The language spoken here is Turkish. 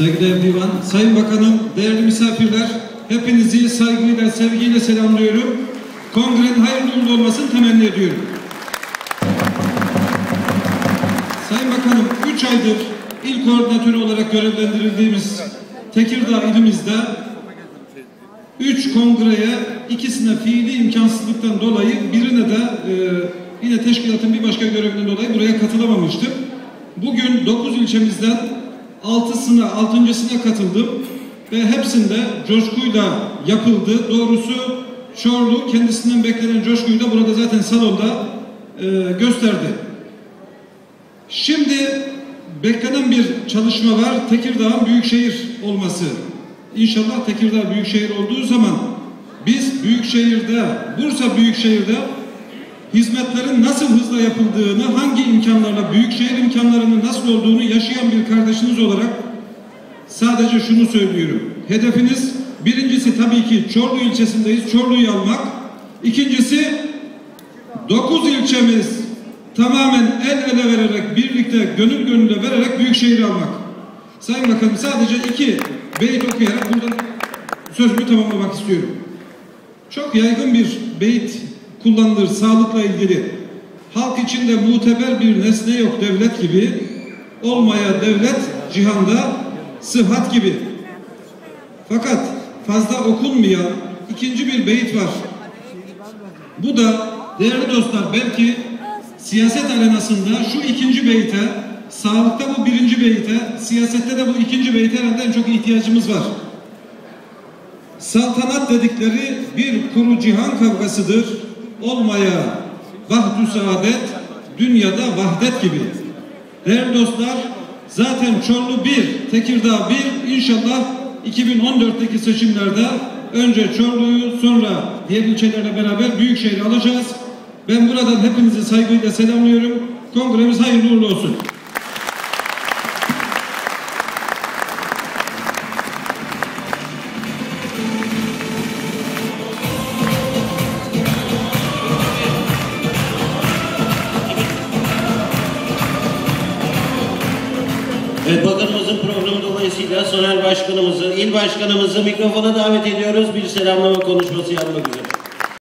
Saygıdeğer Divan, Sayın Bakanım, değerli misafirler, hepinizi saygıyla, sevgiyle selamlıyorum. Kongrenin hayırlı uğurlu olmasını temenni ediyorum. Sayın Bakanım, 3 aydır il koordinatörü olarak görevlendirildiğimiz Tekirdağ ilimizde 3 kongreye ikisine fiili imkansızlıktan dolayı birine de e, yine teşkilatın bir başka görevinden dolayı buraya katılamamıştım. Bugün 9 ilçemizden 6'sına 6.sına katıldım ve hepsinde coşkuyla yapıldı. Doğrusu Çorlu kendisinden beklenen coşkuyu da burada zaten salonda e, gösterdi. Şimdi beklenen bir çalışma var. Tekirdağ'ın büyükşehir olması. İnşallah Tekirdağ büyükşehir olduğu zaman biz büyükşehirde, Bursa büyükşehirde hizmetlerin nasıl hızla yapıldığını, hangi imkanlarla, büyükşehir imkanlarının nasıl olduğunu yaşayan bir kardeşiniz olarak sadece şunu söylüyorum. Hedefiniz birincisi tabii ki Çorlu ilçesindeyiz. Çorlu'yu almak. İkincisi 9 ilçemiz tamamen el ele vererek, birlikte gönül gönüle vererek büyükşehir almak. Sayın Bakanım sadece iki beyit okuyarak buradan sözümü tamamlamak istiyorum. Çok yaygın bir beyit kullanılır sağlıkla ilgili. Halk içinde muteber bir nesne yok devlet gibi. Olmaya devlet cihanda sıhhat gibi. Fakat fazla okunmayan ikinci bir beyit var. Bu da değerli dostlar belki siyaset arenasında şu ikinci beyte, sağlıkta bu birinci beyte, siyasette de bu ikinci beyte herhalde en çok ihtiyacımız var. Saltanat dedikleri bir kuru cihan kavgasıdır. Olmaya vahdü saadet, dünyada vahdet gibi. Değerli dostlar, zaten Çorlu 1, Tekirdağ 1, inşallah 2014'teki seçimlerde önce Çorlu'yu sonra diğer ilçelerle beraber Büyükşehir'i alacağız. Ben buradan hepinizi saygıyla selamlıyorum. Kongremiz hayırlı uğurlu olsun. Evet, bakanımızın programı dolayısıyla Soner Başkanımızı, il başkanımızı mikrofona davet ediyoruz. Bir selamlama konuşması yapmak üzere.